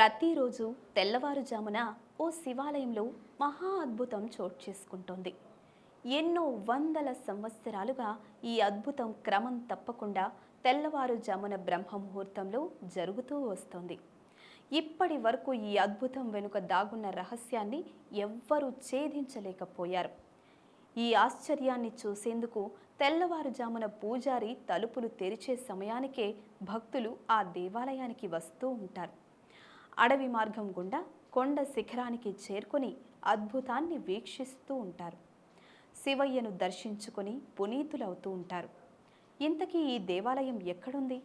ప్రతిరోజు తెల్లవారుజామున ఓ శివాలయంలో మహా అద్భుతం చోటు చేసుకుంటోంది. ఎన్నో వందల సంవత్సరాలుగా ఈ అద్భుతం క్రమం తప్పకుండా తెల్లవారుజామున బ్రహ్మ ముహూర్తంలో జరుగుతూ వస్తోంది. ఇప్పటి వరకు ఈ అద్భుతం వెనుక దాగున్న రహస్యాన్ని ఎవ్వరూ ఛేదించలేకపోయారు. ఈ ఆశ్చర్యాన్ని చూసేందుకు తెల్లవారుజామున పూజారి తలుపులు తెరిచే సమయానికే భక్తులు ఆ దేవాలయానికి వస్తూ ఉంటారు. అడవి మార్గం గుండా కొండ శిఖరానికి చేరుకొని అద్భుతాన్ని వీక్షిస్తూ ఉంటారు. శివయ్యను దర్శించుకొని పునీతులవుతూ ఉంటారు. ఇంతకీ ఈ దేవాలయం ఎక్కడుంది?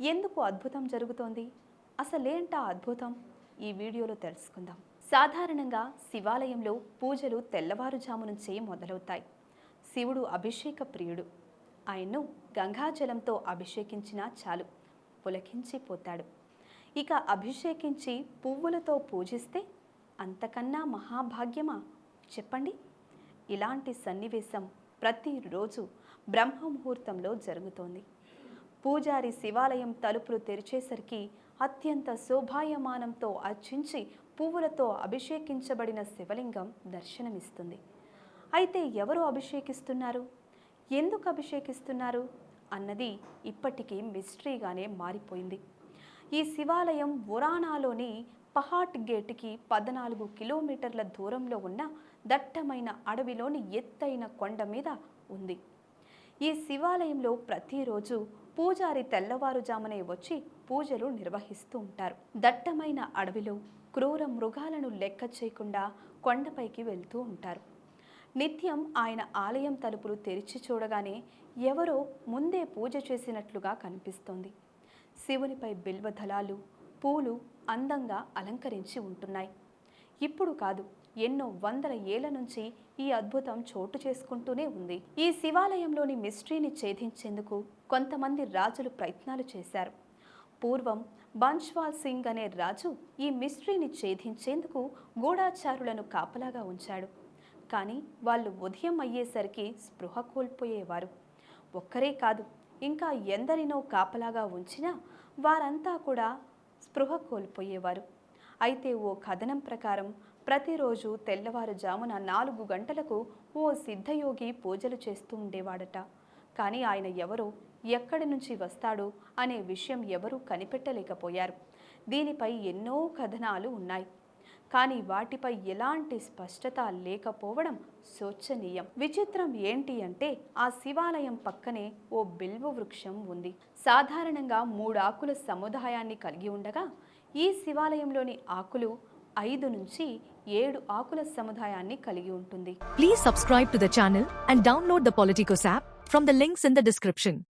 ఎందుకు అద్భుతం జరుగుతోంది? అసలేంటా అద్భుతం? ఈ వీడియోలో తెలుసుకుందాం. సాధారణంగా శివాలయంలో పూజలు తెల్లవారుజాము నుంచే మొదలవుతాయి. శివుడు అభిషేక ప్రియుడు. ఆయన్ను గంగాజలంతో అభిషేకించినా చాలు పులకించిపోతాడు. ఇక అభిషేకించి పువ్వులతో పూజిస్తే అంతకన్నా మహాభాగ్యమా? చెప్పండి. ఇలాంటి సన్నివేశం ప్రతిరోజు బ్రహ్మ ముహూర్తంలో జరుగుతోంది. పూజారి శివాలయం తలుపులు తెరిచేసరికి అత్యంత శోభాయమానంతో అర్చించి పువ్వులతో అభిషేకించబడిన శివలింగం దర్శనమిస్తుంది. అయితే ఎవరు అభిషేకిస్తున్నారు? ఎందుకు అభిషేకిస్తున్నారు? అన్నది ఇప్పటికీ మిస్టరీగానే మారిపోయింది. ఈ శివాలయం ఒరానాలోని పహాట్ గేట్కి పద్నాలుగు కిలోమీటర్ల దూరంలో ఉన్న దట్టమైన అడవిలోని ఎత్తైన కొండ మీద ఉంది. ఈ శివాలయంలో ప్రతిరోజు పూజారి తెల్లవారుజామునే వచ్చి పూజలు నిర్వహిస్తూ ఉంటారు. దట్టమైన అడవిలో క్రూర మృగాలను లెక్క చేయకుండా కొండపైకి వెళ్తూ ఉంటారు. నిత్యం ఆయన ఆలయం తలుపులు తెరిచి చూడగానే ఎవరో ముందే పూజ చేసినట్లుగా కనిపిస్తోంది. శివునిపై బిల్వదళాలు పూలు అందంగా అలంకరించి ఉంటున్నాయి. ఇప్పుడు కాదు ఎన్నో వందల ఏళ్ళ నుంచి ఈ అద్భుతం చోటు చేసుకుంటూనే ఉంది. ఈ శివాలయంలోని మిస్ట్రీని ఛేదించేందుకు కొంతమంది రాజులు ప్రయత్నాలు చేశారు. పూర్వం బన్ష్వాల్ సింగ్ అనే రాజు ఈ మిస్ట్రీని ఛేదించేందుకు గూఢాచారులను కాపలాగా ఉంచాడు. కానీ వాళ్ళు ఉదయం అయ్యేసరికి స్పృహ కోల్పోయేవారు. ఒక్కరే కాదు ఇంకా ఎందరినో కాపలాగా ఉంచినా వారంతా కూడా స్పృహ కోల్పోయేవారు. అయితే ఓ కథనం ప్రకారం ప్రతిరోజు తెల్లవారుజామున నాలుగు గంటలకు ఓ సిద్ధయోగి పూజలు చేస్తూ ఉండేవాడట. కానీ ఆయన ఎవరో ఎక్కడి నుంచి వస్తాడు అనే విషయం ఎవరూ కనిపెట్టలేకపోయారు. దీనిపై ఎన్నో కథనాలు ఉన్నాయి. కానీ వాటిపై ఎలాంటి స్పష్టత లేకపోవడం శోచనీయం. విచిత్రం ఏంటి అంటే ఆ శివాలయం పక్కనే ఓ బిల్వ వృక్షం ఉంది. సాధారణంగా మూడు ఆకుల సముదాయాన్ని కలిగి ఉండగా ఈ శివాలయంలోని ఆకులు ఐదు నుంచి ఏడు ఆకుల సముదాయాన్ని కలిగి ఉంటుంది. Please subscribe to the channel and download the Politicos app from the links in the description